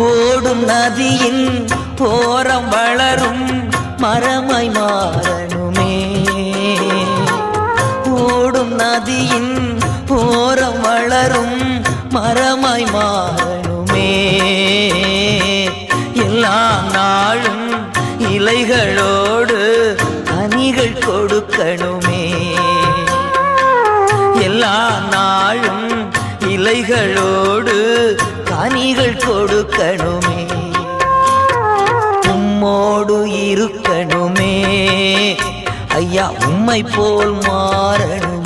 ஓடும் நதியின் போரம் வளரும் மரமாய் மாறணுமே. ஓடும் நதியின் போரம் வளரும் மரமாய் மாறணுமே. எல்லா நாளும் இலைகளோடு கனிகள் கொடுக்கணுமே. எல்லா நாளும் இலைகளோடு கனிகள் கொடுக்கணுமே. உம்மோடு இருக்கணுமே. ஐயா உம்மை போல் மாறணும்.